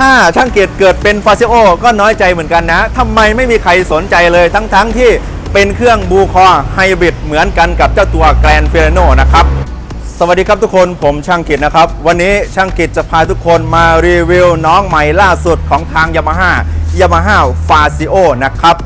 ถ้าช่างเกียรติเกิดเป็นฟาซิโอก็น้อยใจเหมือนกันนะทำไมไม่มีใครสนใจเลยทั้งๆที่เป็นเครื่องบูคอไฮบริดเหมือนกันกับเจ้าตัวแกรนเฟรโนนะครับ สวัสดีครับทุกคนผมช่างกิจนะครับ วันนี้ช่างกิจจะพาทุกคนมารีวิวน้องใหม่ล่าสุดของทางยามาฮ่ายามาฮ่าฟาซิโอนะครับ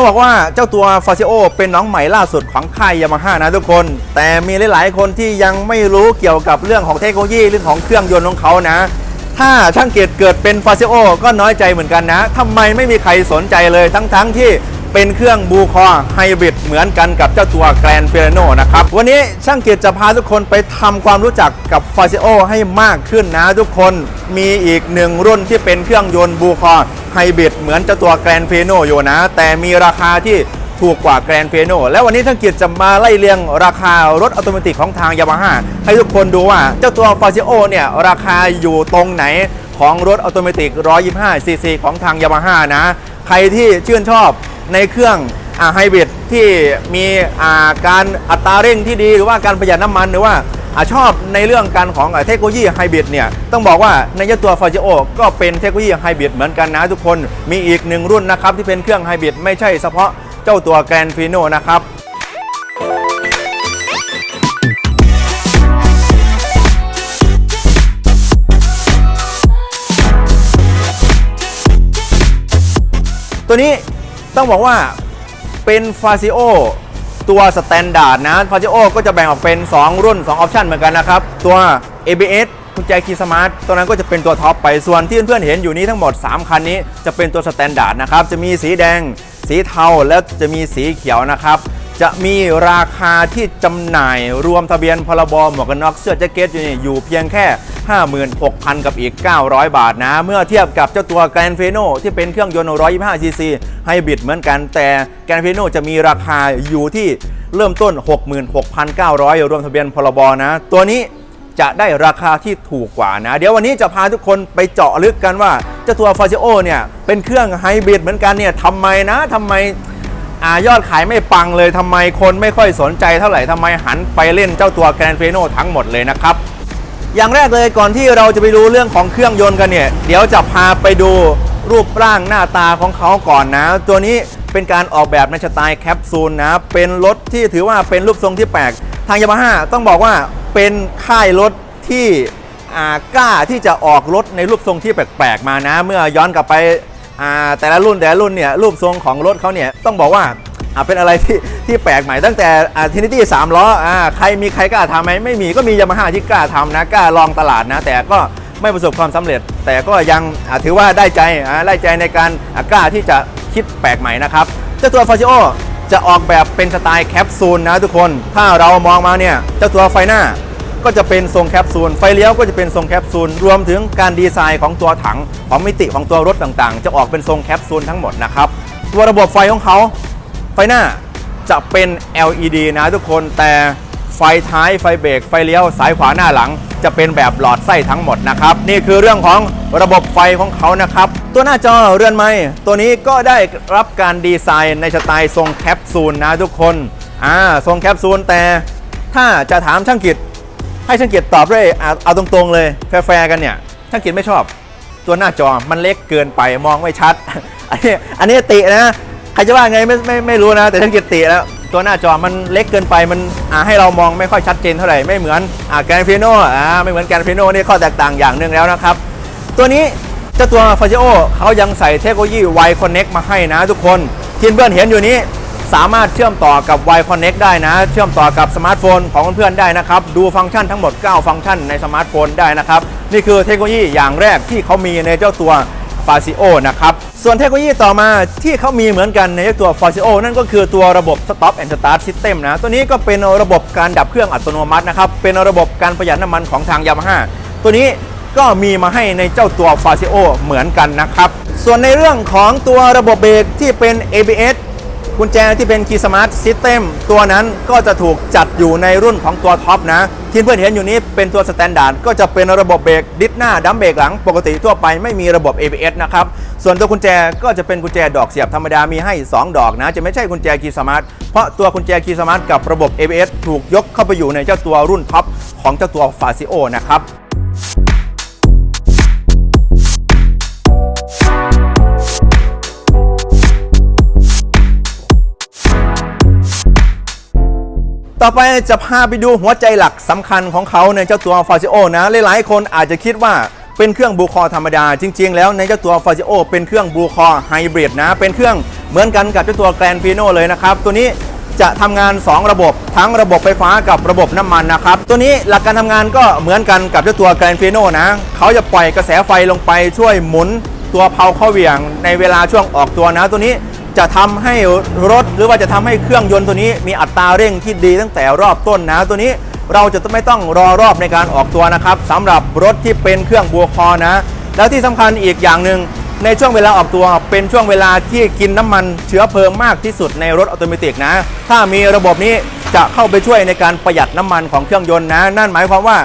ต้องบอกว่าเจ้าตัวฟาซิโอเป็นน้องใหม่ล่าสุดของค่ายยามาฮ่านะทุกคน แต่มีหลาย ๆ คนที่ยังไม่รู้เกี่ยวกับเรื่องของเทคโนโลยีเรื่องของเครื่องยนต์ของเขานะ ถ้าช่างเกียรติเกิดเป็นฟาซิโอก็น้อยใจเหมือนกันนะทำไมไม่มีใครสนใจเลยทั้ง ๆ ที่ เป็นเครื่องบูคอไฮบริดเหมือนกันกับเจ้าตัวแกรนเฟรโนนะครับ วันนี้ช่างเกียรติจะพาทุกคนไปทำความรู้จักกับ f a ซิโอให้มากขึ้นนะทุกคนมีอีกหนึ่งรุ่นที่เป็นเครื่องยนต์บูคอไฮบริดเหมือนเจ้าตัวแกรนเฟรโนอยู่นะ แต่มีราคาที่ถูกกว่าแกรนเฟโนและวันนี้ท่านเกียรติจะมาไล่เรียงราคารถอัตโนมัติของทางยามาฮ่าให้ทุกคนดูว่าเจ้าตัวฟาซิโอเนี่ย ราคาอยู่ตรงไหนของรถอัตโนมัติ125ซีซีของทางยามาฮ่านะ ใครที่ชื่นชอบ ในเครื่องไฮบริดที่มีาการอัตราเร่งที่ดีหรือว่าการประหยัดน้ำมันหรือว่าอชอบในเรื่องการของเทคโนโลยีไฮบริดเนี่ยต้องบอกว่าในเจ้าตัวฟาจิโอก็เป็นเทคโนโลยีไฮบริดเหมือนกันนะทุกคนมีอีกหนึ่งรุ่นนะครับที่เป็นเครื่องไฮบริดไม่ใช่เฉพาะเจ้าตัวแกรนฟิโนนะครับตัวนี้ ต้องบอกว่าเป็นฟาซิโอตัวสแตนดาร์ดนะฟาซิโอก็จะแบ่งออกเป็น 2 รุ่น 2 ออปชันเหมือนกันนะครับ ตัว ABS กุญแจคีย์สมาร์ทตัวนั้นก็จะเป็นตัวท็อปไปส่วนที่เพื่อนๆเห็นอยู่นี้ทั้งหมด 3 คันนี้จะเป็นตัวสแตนดาร์ดนะครับ จะมีสีแดง สีเทาและจะมีสีเขียวนะครับ จะมีราคาที่จำหน่ายรวมทะเบียนพรบหมวกกันน็อกเสื้อแจ็คเก็ตอยู่นี่อยู่เพียงแค่ 56,000 กับอีก 900 บาทนะ เมื่อเทียบกับเจ้าตัวแกรนเฟโนที่เป็นเครื่องยนต์ 125 ซีซีไฮบริดเหมือนกัน แต่แกรนเฟโนจะมีราคาอยู่ที่เริ่มต้น 66,900 รวมทะเบียนพรบนะ ตัวนี้จะได้ราคาที่ถูกกว่านะ เดี๋ยววันนี้จะพาทุกคนไปเจาะลึกกันว่าเจ้าตัวฟาซิโอเนี่ยเป็นเครื่องไฮบริดเหมือนกันเนี่ยทำไมนะทำไม อายอดขายไม่ปังเลยทำไมคนไม่ค่อยสนใจเท่าไหร่ทำไมหันไปเล่นเจ้าตัวแกรนเฟโนทั้งหมดเลยนะครับ อย่างแรกเลยก่อนที่เราจะไปดูเรื่องของเครื่องยนต์กันเนี่ย เดี๋ยวจะพาไปดูรูปร่างหน้าตาของเขาก่อนนะ ตัวนี้เป็นการออกแบบในสไตล์แคปซูลนะ เป็นรถที่ถือว่าเป็นรูปทรงที่แปลก ทางยามาฮ่าต้องบอกว่าเป็นค่ายรถที่กล้าที่จะออกรถในรูปทรงที่แปลกๆมานะ เมื่อย้อนกลับไป แต่ละรุ่นแต่ละรุ่นเนี่ยรูปทรงของรถเขาเนี่ยต้องบอกว่าอาเป็นอะไรที่ที่แปลกใหม่ตั้งแต่ทินิตี้สามล้ออ่าใครมีใครกล้าทำไหมไม่มีก็มียามาฮ่าที่กล้าทำนะกล้าลองตลาดนะ แต่ก็ไม่ประสบความสำเร็จ แต่ก็ยังถือว่าได้ใจได้ใจในการกล้าที่จะคิดแปลกใหม่นะครับเจ้าตัวฟาซิโอจะออกแบบเป็นสไตล์แคปซูลนะทุกคน ถ้าเรามองมาเนี่ยเจ้าตัวไฟหน้า ก็จะเป็นทรงแคปซูล ไฟเลี้ยวก็จะเป็นทรงแคปซูล รวมถึงการดีไซน์ของตัวถัง ของมิติของตัวรถต่างๆ จะออกเป็นทรงแคปซูลทั้งหมดนะครับ ตัวระบบไฟของเขา ไฟหน้าจะเป็น LED นะทุกคน แต่ไฟท้ายไฟเบรกไฟเลี้ยวสายขวาหน้าหลัง จะเป็นแบบหลอดไส้ทั้งหมดนะครับ นี่คือเรื่องของระบบไฟของเขานะครับ ตัวหน้าจอเรือนไม้ตัวนี้ก็ได้รับการดีไซน์ในสไตล์ทรงแคปซูลนะทุกคนอ่าทรงแคปซูลแต่ถ้าจะถามช่างกิจ ให้ช่างเกียรติตอบด้วยเอาเอาตรงๆเลยแฟร์ๆกันเนี่ยช่างเกียรติไม่ชอบ ตัวหน้าจอมันเล็กเกินไปมองไม่ชัด อันนี้อันนี้ตินะใครจะว่าไงไม่ไม่ไม่รู้นะ แต่ช่างเกียรติติแล้วตัวหน้าจอมันเล็กเกินไปมันอ่าให้เรามองไม่ค่อยชัดเจนเท่าไหร่ไม่เหมือนอ่าแกรนฟิโนอ่าไม่เหมือนแกรนฟิโนนี่ข้อแตกต่างอย่างหนึ่งแล้วนะครับ ตัวนี้เจ้าตัวฟาจิโอเขายังใส่เทคโนโลยี Y Connect มาให้นะทุกคนที่เพื่อนเห็นอยู่นี้ สามารถเชื่อมต่อกับ Y Connect ได้นะ เชื่อมต่อกับสมาร์ทโฟนของเพื่อนๆได้นะครับ ดูฟังก์ชันทั้งหมด 9 ฟังก์ชันในสมาร์ทโฟนได้นะครับ นี่คือเทคโนโลยีอย่างแรกที่เขามีในเจ้าตัว f a ซิโอนะครับ ส่วนเทคโนโลยีต่อมาที่เขามีเหมือนกันในเจ้าตัว f a ซิโอนั่นก็คือตัวระบบ Stop and Start System นะ ตัวนี้ก็เป็นระบบการดับเครื่องอัตโนมัตินะครับ เป็นระบบการประหยัดน้ำมันของทางยามาฮ่าตัวนี้ก็มีมาให้ในเจ้าตัว f a ซิโอเหมือนกันนะครับ ส่วนในเรื่องของตัวระบบเบรกที่เป็น ABS กุญแจที่เป็น Key Smart System ตัวนั้นก็จะถูกจัดอยู่ในรุ่นของตัวท็อปนะ ที่เพื่อนเห็นอยู่นี้เป็นตัวสแตนดาร์ดก็จะเป็นระบบเบรกดิสหน้าดัมเบรกหลังปกติทั่วไปไม่มีระบบ ABS นะครับ ส่วนตัวกุญแจก็จะเป็นกุญแจดอกเสียบธรรมดามีให้ 2 ดอกนะ จะไม่ใช่กุญแจคีย์สมาร์ทเพราะตัวกุญแจคีย์สมาร์ทกับระบบ ABS ถูกยกเข้าไปอยู่ในเจ้าตัวรุ่นท็อปของเจ้าตัว f a z i o นะครับ ต่อไปจะพาไปดูหัวใจหลักสำคัญของเขาในเจ้าตัว f a z i o นะหลายๆคนอาจจะคิดว่าเป็นเครื่องบูคอธรรมดา จริง ๆ แล้วในเจ้าตัว f a z i o เป็นเครื่องบูคอไฮบริดนะ เป็นเครื่องเหมือนกันกับเจ้าตัว Grand p i n o เลยนะครับ ตัวนี้จะทำงาน 2 ระบบ ทั้งระบบไฟฟ้ากับระบบน้ำมันนะครับ ตัวนี้หลักการทำงานก็เหมือนกันกับเจ้าตัว Grand p i n o นะ เขาจะปล่อยกระแสไฟลงไปช่วยหมุนตัวเพาเข้าเหวี่ยงในเวลาช่วงออกตัวนะ ตัวนี้ จะทำให้รถหรือว่าจะทำให้เครื่องยนต์ตัวนี้ มีอัตราเร่งที่ดีตั้งแต่รอบต้นนะตัวนี้เราจะไม่ต้องรอรอบในการออกตัวนะครับสำหรับรถที่เป็นเครื่องบัวคอนะ แล้วที่สำคัญอีกอย่างหนึ่งในช่วงเวลาออกตัวเป็นช่วงเวลาที่กินน้ำมันเชื้อเพลิงมากที่สุดในรถออโตเมติกนะ ถ้ามีระบบนี้จะเข้าไปช่วยในการประหยัดน้ำมันของเครื่องยนต์นะ นั่นหมายความว่า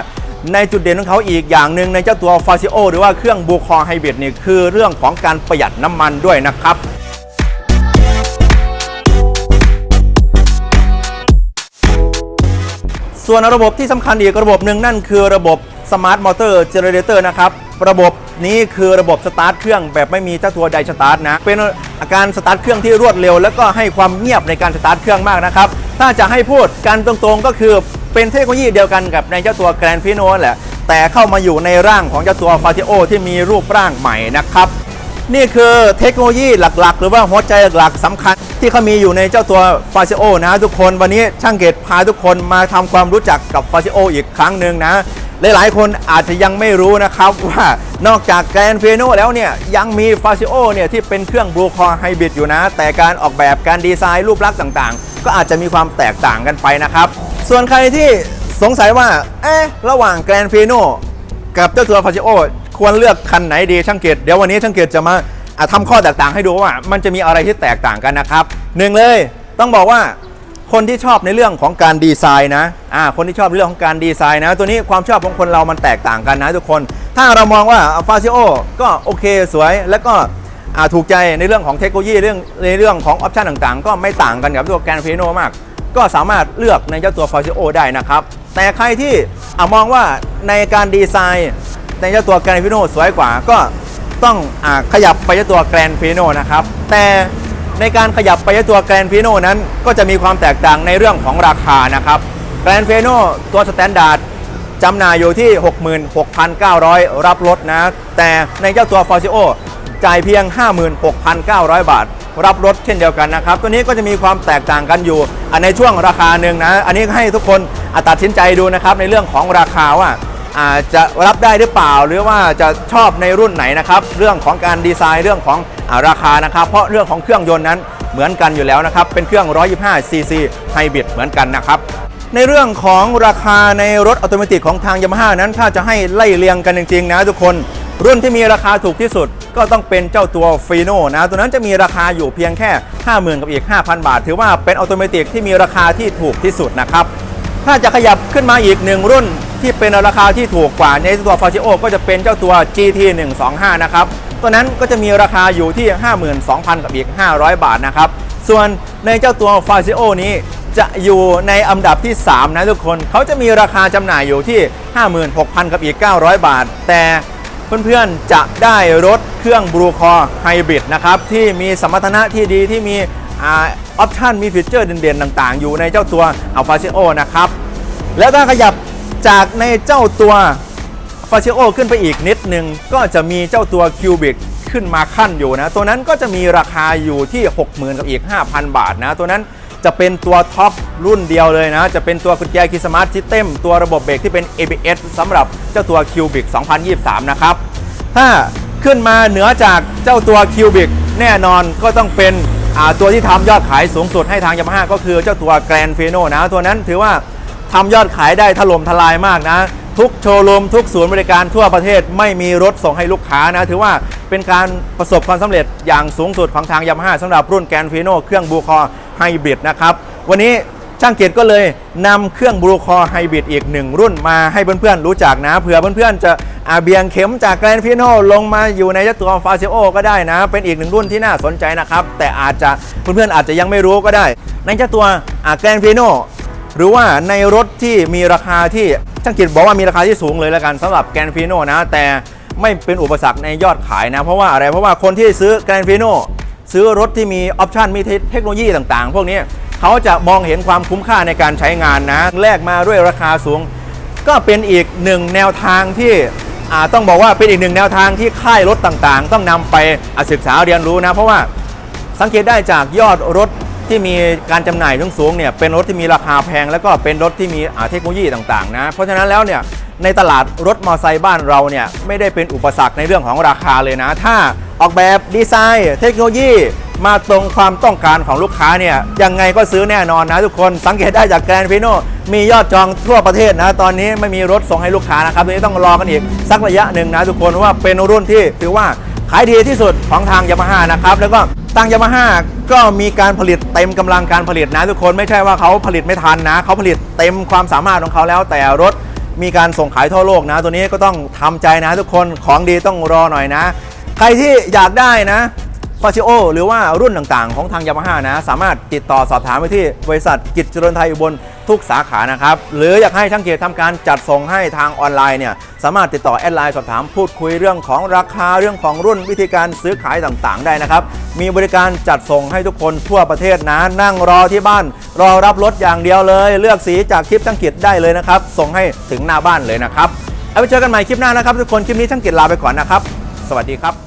ในจุดเด่นของเขาอีกอย่างหนึ่งในเจ้าตัว f a z i o หรือว่าเครื่องบูคอไฮบริดนี่คือเรื่องของการประหยัดน้ำมันด้วยนะครับ ส่วนระบบที่สำคัญอีกระบบหนึ่งนั่นคือระบบ Smart Motor Generator นะครับ ระบบนี้คือระบบสตาร์ทเครื่องแบบไม่มีเจ้าตัวไดสตาร์ทนะ เป็นอาการสตาร์ทเครื่องที่รวดเร็ว แล้วก็ให้ความเงียบในการสตาร์ทเครื่องมากนะครับ ถ้าจะให้พูดกันตรงๆก็คือเป็นเทคโนโลยีเดียวกันกับในเจ้าตัว Grand p i n o แหละ แต่เข้ามาอยู่ในร่างของเจ้าตัว f a t i o ที่มีรูปร่างใหม่นะครับ นี่คือเทคโนโลยีหลักๆ หรือว่าหัวใจหลักๆสำคัญ ที่เขามีอยู่ในเจ้าตัว f a z i o นะทุกคนวันนี้ช่างเกตพาทุกคนมาทำความรู้จักกับ f a z i o อีกครั้งหนึ่งนะ หลายๆ คนอาจจะยังไม่รู้นะครับว่านอกจากแกรนเฟโนแล้วเนี่ยยังมี f a z i o เนี่ยที่เป็นเครื่องบลูคอไฮบริดอยู่นะ แต่การออกแบบการดีไซน์รูปลักษณ์ต่างๆ ก็อาจจะมีความแตกต่างกันไปนะครับ ส่วนใครที่สงสัยว่าเอ๊ะระหว่างแกรนเฟโนกับเจ้าตัวฟาจิโอ ควรเลือกคันไหนดีช่างเกตเดี๋ยววันนี้ช่างเกตจะมาะทำข้อแตกต่างให้ดูว่า มันจะมีอะไรที่แตกต่างกันนะครับหนึ่งเลยต้องบอกว่าคนที่ชอบในเรื่องของการดีไซน์นะอ่าคนที่ชอบในเรื่องของการดีไซน์นะ ตัวนี้ความชอบของคนเรามันแตกต่างกันนะทุกคน ถ้าเรามองว่าฟาซิโอก็โอเคสวย แล้วก็ถูกใจในเรื่องของเทคโนโลยีเรื่องในเรื่องของออปชันต่างๆ ก็ไม่ต่างกันกับตัวแกรนเฟโนมาก ก็สามารถเลือกในเจ้าตัว f a z i o ได้นะครับ แต่ใครที่อมองว่าในการดีไซน์ ในเจ้าตัว Grand f i n o สวยกว่าก็ต้องอขยับไปเจ้าตัว Grand f i n o นะครับ แต่ในการขยับไปเจ้าตัว Grand f i n o นั้นก็จะมีความแตกต่างในเรื่องของราคานะครับ Grand f i n o ตัวสแตนดาร์ดจำหน่ายอยู่ที่ 66,900 รับรถนะ แต่ในเจ้าตัว f a z i o จ่ายเพียง 56,900 บาท รับรถเช่นเดียวกันนะครับ ตัวนี้ก็จะมีความแตกต่างกันอยู่ในช่วงราคาหนึ่งนะ อันนี้ให้ทุกคนตัดสินใจดูนะครับในเรื่องของราคาว่า อาจจะรับได้หรือเปล่า หรือว่าจะชอบในรุ่นไหนนะครับ เรื่องของการดีไซน์เรื่องของอาราคานะครับ เพราะเรื่องของเครื่องยนต์นั้นเหมือนกันอยู่แล้วนะครับ เป็นเครื่อง 125 cc ไฮบริดเหมือนกันนะครับ ในเรื่องของราคาในรถออโตเมติของทางยามาฮ่านั้น ถ้าจะให้ไล่เรียงกันจริงๆนะทุกคน รุ่นที่มีราคาถูกที่สุดก็ต้องเป็นเจ้าตัวฟีโนนะ ตัวนั้นจะมีราคาอยู่เพียงแค่ 50,000 กับอีก 5,000 บาท ถือว่าเป็นออโตเมติที่มีราคาที่ถูกที่สุดนะครับ ถ้าจะขยับขึ้นมาอีกหนึ่งรุ่น ที่เป็นราคาที่ถูกกว่าในตัว f a z i o ก็จะเป็นเจ้าตัว GT 125นะครับตัวนั้นก็จะมีราคาอยู่ที่ 52,000 กับอีก 500 บาทนะครับ ส่วนในเจ้าตัว f a z i o นี้จะอยู่ในอันดับที่ 3 นะทุกคน เขาจะมีราคาจำหน่ายอยู่ที่ 56,000 กับอีก 900 บาท แต่เพื่อนๆจะได้รถเครื่องบลูคอไฮบริดนะครับ ที่มีสมรรถนะที่ดีที่มีออปชันมีฟีเจอร์เด่นๆ ต่างๆ อยู่ในเจ้าตัว a l f a c i o นะครับ แล้วถ้าขยับ จากในเจ้าตัว f a c i o ขึ้นไปอีกนิดหนึ่งก็จะมีเจ้าตัว Cubic ขึ้นมาขั้นอยู่นะ ตัวนั้นก็จะมีราคาอยู่ที่ 60,000 กับอีก 5,000 บาทนะ ตัวนั้นจะเป็นตัวท็อปรุ่นเดียวเลยนะ จะเป็นตัวกุญแจคีสมาร์ทซิสเต็มตัวระบบเบรกที่เป็น ABS สำหรับเจ้าตัว Cubic 2023 นะครับ ถ้าขึ้นมาเหนือจากเจ้าตัว Cubic แน่นอนก็ต้องเป็นตัวที่ทำยอดขายสูงสุดให้ทางยามาฮ่าก็คือเจ้าตัว Grand f i n o นะ ตัวนั้นถือว่า ทำยอดขายได้ถล่มทลายมากนะ ทุกโชว์รูมทุกศูนย์บริการทั่วประเทศไม่มีรถส่งให้ลูกค้านะ ถือว่าเป็นการประสบความสำเร็จอย่างสูงสุดของทางยามาฮ่าสำหรับรุ่น Grand f i n o เครื่องบูคอไฮบริดนะครับ วันนี้ช่างเกียรติก็เลยนำเครื่องบูคอไฮบริดอีกหนึ่งรุ่นมาให้เพื่อนๆรู้จักนะ เผื่อเพื่อนๆจะอาเบียงเข็มจากแกรนฟิโนลงมาอยู่ในเจ้าตัวฟาซิโอก็ได้นะ เป็นอีกหนึ่งรุ่นที่น่าสนใจนะครับ แต่อาจจะเพื่อนๆอาจจะยังไม่รู้ก็ได้ ในเจ้าตัวแกรนฟิโน หรือว่าในรถที่มีราคาที่ช่างกิจบอกว่ามีราคาที่สูงเลยแล้วกันสำหรับแกรนฟิโนนะแต่ไม่เป็นอุปสรรคในยอดขายนะ เพราะว่าอะไรเพราะว่าคนที่ซื้อแกรนฟิโนซื้อรถที่มีออปชันมีเทคโนโลยีต่างๆ พวกนี้เขาจะมองเห็นความคุ้มค่าในการใช้งานนะแลกมาด้วยราคาสูง ก็เป็นอีกหนึ่งแนวทางที่ต้องบอกว่าเป็นอีกหนึ่งแนวทางที่ค่ายรถต่างๆ ต้องนำไปศึกษาเรียนรู้นะ เพราะว่าสังเกตได้จากยอดรถ ที่มีการจำหน่ายทั้งสูงเนี่ยเป็นรถที่มีราคาแพง แล้วก็เป็นรถที่มีเทคโนโลยีต่างๆนะเพราะฉะนั้นแล้วเนี่ยในตลาดรถมอเตอร์ไซค์บ้านเราเนี่ยไม่ได้เป็นอุปสรรคในเรื่องของราคาเลยนะ ถ้าออกแบบดีไซน์ เทคโนโลยีมาตรงความต้องการของลูกค้าเนี่ยยังไงก็ซื้อแน่นอนนะทุกคนสังเกตได้จากแกรนฟิโนมียอดจองทั่วประเทศนะ ตอนนี้ไม่มีรถส่งให้ลูกค้านะครับตอนนี้ต้องรอกันอีกสักระยะหนึ่งนะทุกคนว่าเป็นรุ่นที่ถือว่าขายดีที่สุดของทางยามาฮ่านะครับแล้วก็ ทางยามาฮ่าก็มีการผลิตเต็มกำลังการผลิตนะทุกคนไม่ใช่ว่าเขาผลิตไม่ทันนะเขาผลิตเต็มความสามารถของเขาแล้ว แต่รถมีการส่งขายทั่วโลกนะ ตัวนี้ก็ต้องทำใจนะทุกคนของดีต้องรอหน่อยนะ ใครที่อยากได้นะ ฟาซิโอหรือว่ารุ่นต่างๆ ของทางยามาฮ่านะ สามารถติดต่อสอบถามไปที่บริษัทกิจเจริญไทยอุบลทุกสาขานะครับ หรืออยากให้ช่างเกียรติทำการจัดส่งให้ทางออนไลน์เนี่ยสามารถติดต่อแอดไลน์สอบถามพูดคุยเรื่องของราคาเรื่องของรุ่นวิธีการซื้อขายต่างๆ ได้นะครับ มีบริการจัดส่งให้ทุกคนทั่วประเทศนะ นั่งรอที่บ้าน รอรับรถอย่างเดียวเลย เลือกสีจากคลิปช่างเกียรติได้เลยนะครับส่งให้ถึงหน้าบ้านเลยนะครับเอาไปเจอกันใหม่คลิปหน้านะครับ ทุกคนคลิปนี้ช่างเกียรติลาไปก่อนนะครับ สวัสดีครับ